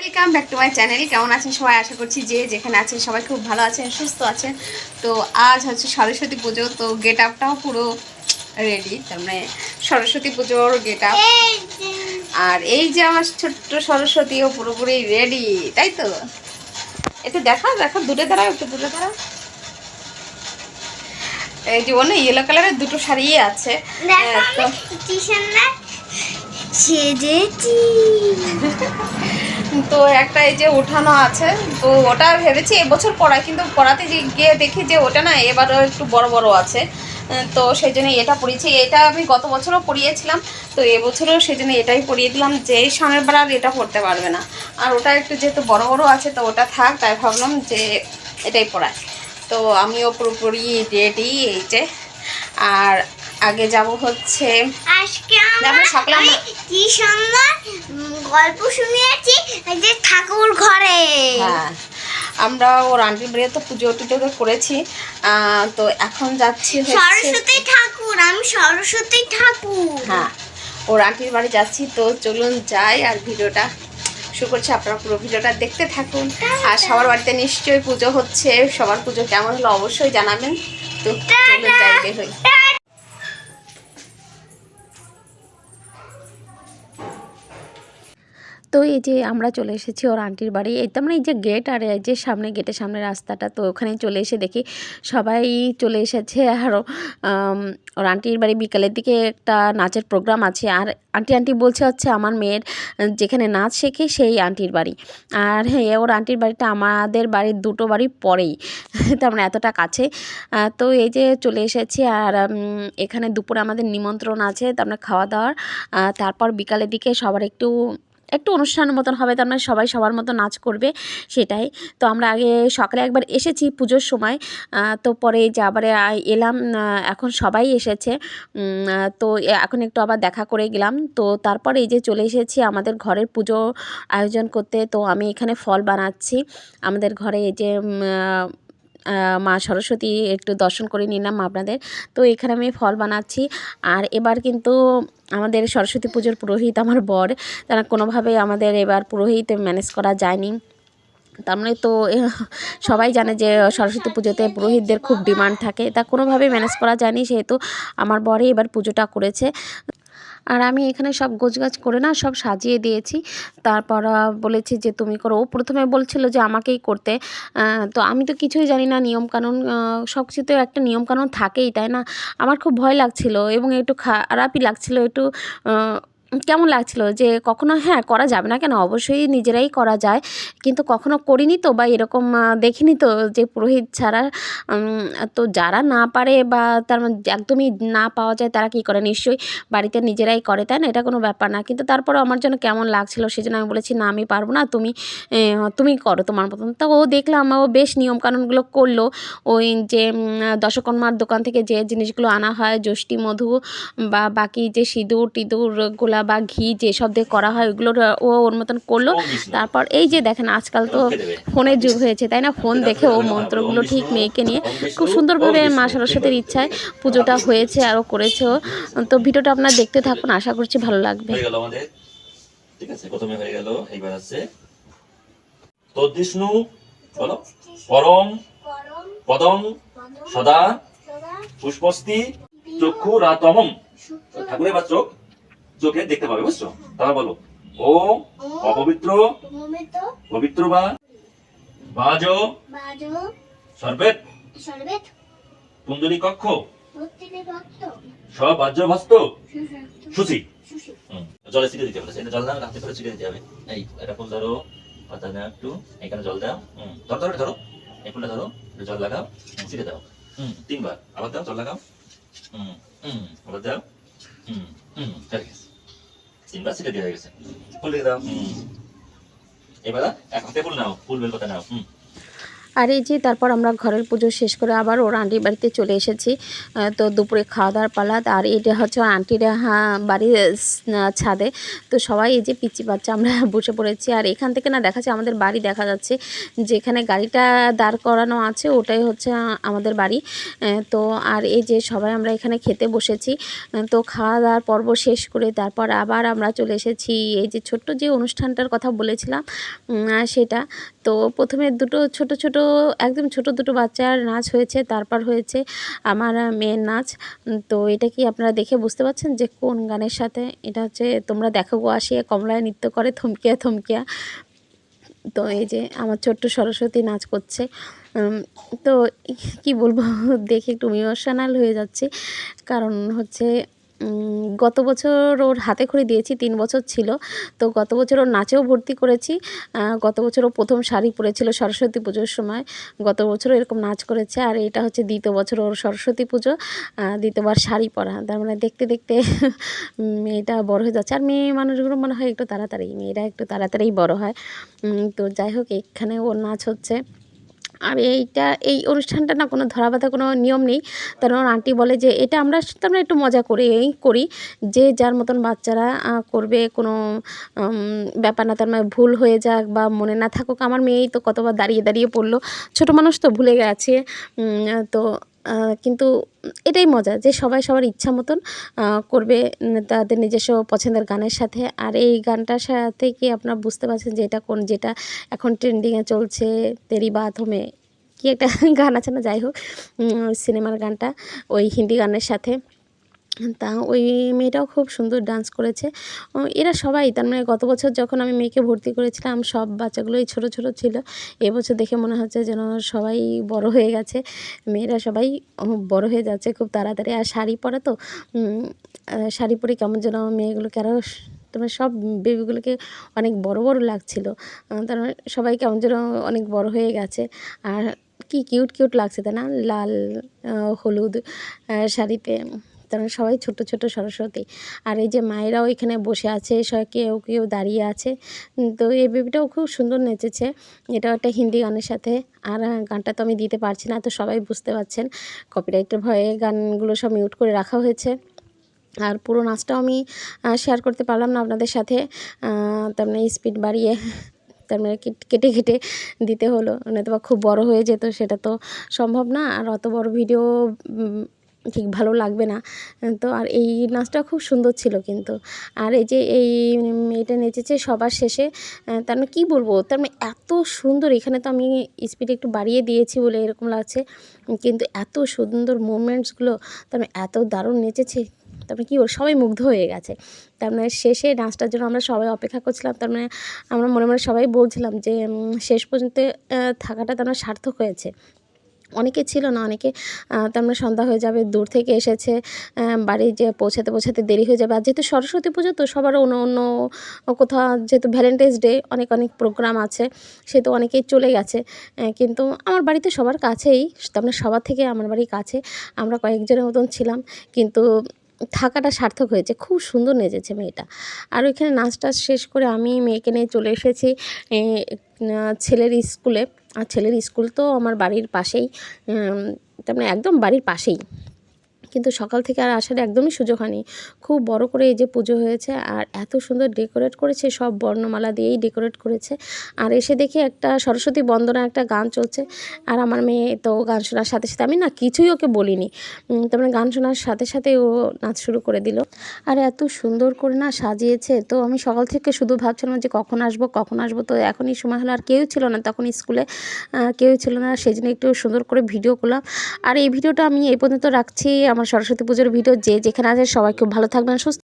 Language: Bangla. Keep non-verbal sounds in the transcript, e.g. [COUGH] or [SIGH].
Welcome back to my channel কেমন আছেন সবাই? আশা করছি যে যেখানে আছেন সবাই খুব ভালো আছেন সুস্থ আছেন। তো আজ হচ্ছে সরস্বতী পুজো তো গেট আপটাও পুরো রেডি তার মানে সরস্বতী পুজোর গেট আপ আর এই যে আমার ছোট্ট সরস্বতীও পুরোপুরি রেডি তাই তো? একটু দেখা দেখা দূরে দাঁড়াও একটু দূরে দাঁড়াও। এই যে অন্য ইয়েলো কালারের দুটো শাড়ি আছে। হ্যাঁ, সেজেছি। [LAUGHS] তো একটা এই যে উঠানো আছে, তো ওটা ভেবেছি এবছর পড়ায়, কিন্তু পড়াতে গিয়ে দেখি যে ওটা না এবারও একটু বড় বড় আছে। তো সেই জন্য এটা পড়িয়েছি। এটা আমি গত বছরও পড়িয়েছিলাম, তো এবছরও সেই জন্য এটাই পড়িয়ে দিলাম যে সামনের বার আর এটা পড়তে পারবে না। আর ওটা একটু যেহেতু বড় বড় আছে, তো ওটা থাক, তাই ভাবলাম যে এটাই পড়ায়। তো আমিও পুরোপুরি রেডি এই যে। আর আগে যাব হচ্ছে আজকে আমরা সকালে কি সুন্দর গল্প শুনিয়েছি এই যে ঠাকুর ঘরে। হ্যাঁ আমরা ওর আন্টির বাড়িতে তো পুজো টুজো করেছি তো এখন যাচ্ছি সরস্বতী ঠাকুর আমি সরস্বতী ঠাকুর। হ্যাঁ ওর আন্টির বাড়ি যাচ্ছি তো চলুন যাই আর ভিডিওটা শুরু করছি। আপনারা পুরো ভিডিওটা দেখতে থাকুন। আর সবার বাড়িতে নিশ্চয়ই পুজো হচ্ছে সবার পুজো কেমন হলো অবশ্যই জানাবেন। তো চলুন যাই বের হই। তো এই যে আমরা চলে এসেছি ওর আন্টির বাড়ি, এই তো আমরা এই যে গেট আর এই যে সামনে গেটের সামনে রাস্তাটা, তো ওখানে চলে এসে দেখি সবাই চলে এসেছে আরও ওর আন্টির বাড়ি বিকালের দিকে একটা নাচের প্রোগ্রাম আছে আর আন্টি আন্টি বলছে হচ্ছে আমার মেয়ের যেখানে নাচ শেখে সেই আন্টির বাড়ি। আর হ্যাঁ ওর আন্টির বাড়িটা আমাদের বাড়ির দুটো বাড়ি পরেই [LAUGHS] তার মানে এতটা কাছে। তো এই যে চলে এসেছি আর এখানে দুপুরে আমাদের নিমন্ত্রণ আছে তার মানে খাওয়া দাওয়ার। তারপর বিকালের দিকে সবার একটু একটু অনুষ্ঠানের মতন হবে, তার মানে সবাই সবার মতো নাচ করবে সেটাই। তো আমরা আগে সকালে একবার এসেছি পুজোর সময় তো পরে যে আবার এলাম এখন সবাই এসেছে। তো এখন একটু আবার দেখা করে গেলাম। তো তারপরে এই যে চলে এসেছি আমাদের ঘরের পুজো আয়োজন করতে। তো আমি এখানে ফল বানাচ্ছি। আমাদের ঘরে এই যে মা সরস্বতী একটু দর্শন করে নিলাম আপনাদের। তো এখানে আমি ফল বানাচ্ছি। আর এবার কিন্তু আমাদের সরস্বতী পুজোর পুরোহিত আমার বর। তারা কোনোভাবেই আমাদের এবার পুরোহিত ম্যানেজ করা যায়নি। তার মানে তো সবাই জানে যে সরস্বতী পুজোতে পুরোহিতদের খুব ডিমান্ড থাকে। তা কোনোভাবেই ম্যানেজ করা যায়নি, সেহেতু আমার বরে এবার পুজোটা করেছে। আর আমি এখানে সব গোছগাছ করে না সব সাজিয়ে দিয়েছি। তারপর বলেছি যে তুমি করো। ও প্রথমে বলছিল যে আমাকেই করতে। তো আমি তো কিছুই জানি না নিয়মকানুন সব কিছুতে একটা নিয়মকানুন থাকেই, তাই না? আমার খুব ভয় লাগছিল এবং একটু খারাপই লাগছিল, একটু কেমন লাগছিল যে কখনো হ্যাঁ করা যাবে না কেন? অবশ্যই নিজেরাই করা যায়। কিন্তু কখনো করিনি তো বা এরকম দেখিনি তো যে পুরোহিত ছাড়া তো যারা না পারে বা তার একদমই না পাওয়া যায় তারা কী করে? নিশ্চয়ই বাড়িতে নিজেরাই করে, তাই না? এটা কোনো ব্যাপার না। কিন্তু তারপরে আমার জন্য কেমন লাগছিল সেজন্য আমি বলেছি, না, আমি পারব না। তুমি তুমি করো তোমার মতন। তো ও দেখলাম, ও বেশ নিয়মকানুনগুলো করল। ওই যে দশকর্মার দোকান থেকে যে জিনিসগুলো আনা হয় যষ্টি মধু বা বাকি যে সিঁদুর টিঁদুর গোলা বা ঘি যেসব দিয়ে করা হয় ওগুলো ও ওর মতন করল। তারপর এই যে দেখেন আজকাল তো ফোনের যুগ হয়েছে তাই না? ফোন দেখে ও মন্ত্রগুলো ঠিক মেয়েকে নিয়ে খুব সুন্দরভাবে মা সরস্বতীর ইচ্ছায় পুজোটা হয়েছে আরও করেছেও তো ভিডিওটা আপনার দেখতে থাকুন আশা করছি ভালো লাগবে। ঠিক আছে প্রথমে হয়ে গেল এইবার আছে। তদ্বিষ্ণু বলো। পরম গরম সদা সদা পুষ্পস্তি চক্ষু রাতমম। ঠাকুরের বা চোখ। চোখে দেখতে পাবে বুঝছ? তাহলে বলো ওম অপবিত্র পবিত্র বা বাজ সর্বেত কক্ষ সব বাজ্যভস্ত সুচি জলে ছিটে দিতে এটা জল দাও রাতে করে ছিটে দিতে হবে। এই এটা ফুল ধরো পাতা দাও একটু এখানে জল দাও। হুম ধরো ধরো ধরো এই ফুলটা ধরো জল লাগাও ছিটে দাও। হুম তিনবার আবার দাও জল লাগাও। হুম হুম আবার দাও। হুম হুম হয়ে গেছে তিনবার ছিটে দেওয়া গেছে। ফুল দিয়ে দাও। এবার এক হাতে ফুল নাও, ফুল বেল কথা নাও। হুম। আর এই যে তারপর আমরা ঘরের পুজো শেষ করে আবার ওর আন্টির বাড়িতে চলে এসেছি। তো দুপুরে খাওয়া দাওয়ার পালা আর এটা হচ্ছে আন্টির বাড়ির ছাদে। তো সবাই এই যে পিচি বাচ্চা আমরা [LAUGHS] বসে পড়েছি। আর এখান থেকে না দেখা যাচ্ছে আমাদের বাড়ি দেখা যাচ্ছে। যেখানে গাড়িটা দাঁড় করানো আছে ওটাই হচ্ছে আমাদের বাড়ি। তো আর এই যে সবাই আমরা এখানে খেতে বসেছি। তো খাওয়া দাওয়ার পর্ব শেষ করে তারপর আবার আমরা চলে এসেছি। এই যে ছোট্ট যে অনুষ্ঠানটার কথা বলেছিলাম সেটা। তো প্রথমে দুটো ছোট ছোট একদম ছোট দুটো বাচ্চার নাচ হয়েছে, তারপর হয়েছে আমার মেয়ের নাচ। তো এটা কি আপনারা দেখে বুঝতে পারছেন যে কোন গানের সাথে? এটা হচ্ছে তোমরা দেখো আসিয়া, কমলায় নৃত্য করে, থমকিয়া থমকিয়া। তো এই যে আমার ছোট্ট সরস্বতী নাচ করছে। তো কি বলব, দেখে একটু ইমোশনাল হয়ে যাচ্ছে। কারণ হচ্ছে গত বছর ওর হাতে খড়ি দিয়েছি, তিন বছর ছিল। তো গত বছর ওর নাচেও ভর্তি করেছি। গত বছর ও প্রথম শাড়ি পরেছিল সরস্বতী পুজোর সময়। গত বছরও এরকম নাচ করেছে আর এটা হচ্ছে দ্বিতীয় বছর ওর সরস্বতী পুজো। দ্বিতীয়বার শাড়ি পরা। তার মানে দেখতে দেখতে [LAUGHS] মেয়েটা বড় হয়ে যাচ্ছে। আর মেয়ে মানুষগুলো মনে হয় একটু তাড়াতাড়ি, মেয়েরা একটু তাড়াতাড়ি বড় হয়। তো যাই হোক, এখানে ওর নাচ হচ্ছে। আর এইটা, এই অনুষ্ঠানটা না কোনো ধরা বাঁধা কোনো নিয়ম নেই। কারণ আন্টি বলে যে, এটা আমরা আমরা একটু মজা করি, এই করি। যে যার মতন বাচ্চারা করবে কোনো ব্যাপার না, তার মানে ভুল হয়ে যাক বা মনে না থাকুক, আমার মেয়েই তো কতবার দাঁড়িয়ে দাঁড়িয়ে পড়ল। ছোট মানুষ তো ভুলে গেছে। তো কিন্তু এটাই মজা যে সবাই সবার ইচ্ছা মতন করবে তাদের নিজস্ব পছন্দের গানের সাথে। আর এই গানটার সাথে কি আপনারা বুঝতে পারছেন যে এটা কোন, যেটা এখন ট্রেন্ডিংয়ে চলছে তেরি বাথমে কি একটা গান আছে না? যাই হোক সিনেমার গানটা, ওই হিন্দি গানের সাথে। তা ওই মেয়েটাও খুব সুন্দর ডান্স করেছে। এরা সবাই, তার মানে গত বছর যখন আমি মেয়েকে ভর্তি করেছিলাম, সব বাচ্চাগুলোই ছোট ছোট ছিল। এবছর দেখে মনে হচ্ছে যেন সবাই বড় হয়ে গেছে। মেয়েরা সবাই বড় হয়ে যাচ্ছে খুব তাড়াতাড়ি। আর শাড়ি পরে তো শাড়ি পরে কেমন যেন মেয়েগুলোকে আরও তোমার সব বেবিগুলোকে অনেক বড় বড় লাগছিল। তার মানে সবাই কেমন যেন অনেক বড় হয়ে গেছে। আর কি কিউট কিউট লাগছে, তাই না? লাল হলুদ শাড়িতে তার সবাই ছোট ছোট সরস্বতী। আর এই যে মায়েরাও এখানে বসে আছে, সবাই কেউ কেউ দাঁড়িয়ে আছে। তো এই বেবিটাও খুব সুন্দর নেচেছে। এটাও একটা হিন্দি গানের সাথে। আর গানটা তো আমি দিতে পারছি না, তো সবাই বুঝতে পারছেন। কপিরাইটের ভয়ে গানগুলো সব মিউট করে রাখা হয়েছে। আর পুরো নাচটাও আমি শেয়ার করতে পারলাম না আপনাদের সাথে। তার মানে স্পিড বাড়িয়ে, তার মানে কেট- কেটে দিতে হলো। নয়তো বা খুব বড় হয়ে যেত, সেটা তো সম্ভব না। আর অত বড় ভিডিও ঠিক ভালো লাগবে না। তো আর এই নাচটা খুব সুন্দর ছিল কিন্তু। আর এই যে এই মেয়েটা নেচেছে সবার শেষে তার মানে কী বলব? তার মানে এত সুন্দর, এখানে তো আমি স্পিড একটু বাড়িয়ে দিয়েছি বলে এরকম লাগছে। কিন্তু এত সুন্দর মুভমেন্টসগুলো তার মানে এত দারুণ নেচেছে। তারপরে কী বল সবাই মুগ্ধ হয়ে গেছে। তার মানে শেষে নাচটার জন্য আমরা সবাই অপেক্ষা করছিলাম। তার মানে আমরা মনে মনে সবাই বলছিলাম যে শেষ পর্যন্ত থাকাটা তার মানে সার্থক হয়েছে। অনেকে ছিল না অনেকে আহ, তার মানে সন্ধ্যা হয়ে যাবে দূর থেকে এসেছে বাড়ি যে পৌঁছাতে পৌঁছাতে দেরি হয়ে যাবে। আর যেহেতু সরস্বতী পুজো তো সবার অন্য অন্য কোথাও যেহেতু ভ্যালেন্টাইন্স ডে অনেক অনেক প্রোগ্রাম আছে সে তো অনেকেই চলে গেছে কিন্তু আমার বাড়িতে সবার কাছেই তার মানে সবার থেকে আমার বাড়ি কাছে আমরা কয়েকজনের মতন ছিলাম কিন্তু থাকাটা সার্থক হয়েছে খুব সুন্দর নেচেছে মেয়েটা। আর ওইখানে নাচ টাচ শেষ করে আমি মেয়েকে নিয়ে চলে এসেছি ছেলের স্কুলে। আর ছেলের স্কুল তো আমার বাড়ির পাশেই তার মানে একদম বাড়ির পাশেই। কিন্তু সকাল থেকে আর আসার একদমই সুযোগ হয়নি। খুব বড় করে এই যে পুজো হয়েছে আর এত সুন্দর ডেকোরেট করেছে সব বর্ণমালা দিয়েই ডেকোরেট করেছে। আর এসে দেখি একটা সরস্বতী বন্দনা একটা গান চলছে আর আমার মেয়ে তো গান শোনার সাথে সাথে আমি না কিছুই ওকে বলিনি। উম, তার মানে গান শোনার সাথে সাথে ও নাচ শুরু করে দিল। আর এত সুন্দর করে না সাজিয়েছে তো আমি সকাল থেকে শুধু ভাবছিলাম যে কখন আসব কখন আসব তো এখনই সময় হলো। আর কেউ ছিল না তখন স্কুলে কেউ ছিল না সেই জন্য একটু সুন্দর করে ভিডিও করলাম। আর এই ভিডিওটা আমি এই পর্যন্ত রাখছি। আমার সরস্বতী পুজোর ভিডিও যে যেখানে আছে সবাই খুব ভালো থাকবেন সুস্থ